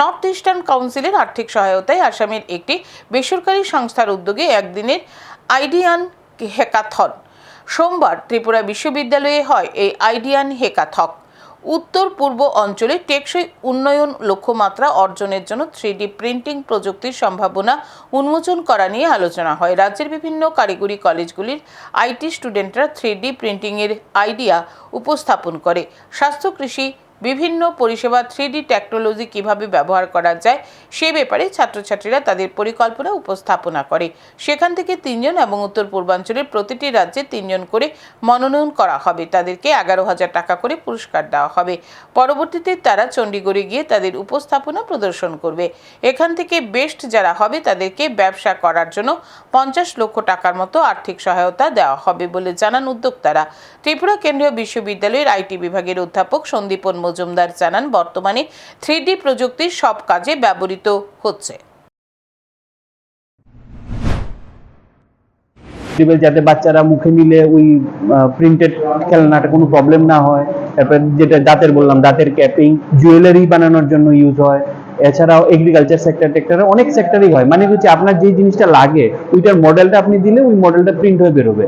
North eastern কাউন্সিলের আর্থিক সহায়তায় আসামের একটি বেসরকারি সংস্থার উদ্যোগে একদিনের আইডিয়ান হেকাথন। সোমবার ত্রিপুরা বিশ্ববিদ্যালয়ে হয় এই আইডিয়ান হেকাথক। উত্তর পূর্ব অঞ্চলে টেকসই উন্নয়ন লক্ষ্যমাত্রা অর্জনের জন্য থ্রি প্রিন্টিং প্রযুক্তির সম্ভাবনা উন্মোচন করা নিয়ে আলোচনা হয়। রাজ্যের বিভিন্ন কারিগরি কলেজগুলির আইটি স্টুডেন্টরা থ্রি ডি প্রিন্টিংয়ের আইডিয়া উপস্থাপন করে। স্বাস্থ্য, কৃষি বিভিন্ন পরিষেবা থ্রি টেকনোলজি কীভাবে ব্যবহার করা যায়, সে ব্যাপারে ছাত্রছাত্রীরা তাদের পরিকল্পনা উপস্থাপনা করে। সেখান থেকে তিনজন এবং উত্তর পূর্বাঞ্চলের প্রতিটি রাজ্যে তিনজন করে মনোনয়ন করা হবে। তাদেরকে এগারো হাজার টাকা করে পুরস্কার দেওয়া হবে। পরবর্তীতে তারা চণ্ডীগড়ে গিয়ে তাদের উপস্থাপনা প্রদর্শন করবে। এখান থেকে বেস্ট যারা হবে তাদেরকে ব্যবসা করার জন্য পঞ্চাশ লক্ষ টাকার মতো আর্থিক সহায়তা দেওয়া হবে বলে জানান উদ্যোক্তারা। ত্রিপুরা কেন্দ্রীয় বিশ্ববিদ্যালয়ের আইটি বিভাগের অধ্যাপক সন্দীপন মজুমদার জানান, বর্তমানে থ্রি প্রযুক্তির সব কাজে ব্যবহৃত হচ্ছে। যাতে বাচ্চারা মুখে নিলে ওই প্রিন্টেড খেলনাটা কোনো প্রবলেম না হয়। তারপর যেটা দাঁতের বললাম, দাঁতের ক্যাপিং জুয়েলারি বানানোর জন্য ইউজ হয়। এছাড়াও এগ্রিকালচার সেক্টর টেক্টরে অনেক সেক্টরই হয়। মানে হচ্ছে আপনার যে জিনিসটা লাগে, ওইটার মডেলটা আপনি দিলে ওই মডেলটা প্রিন্ট হয়ে বেরোবে।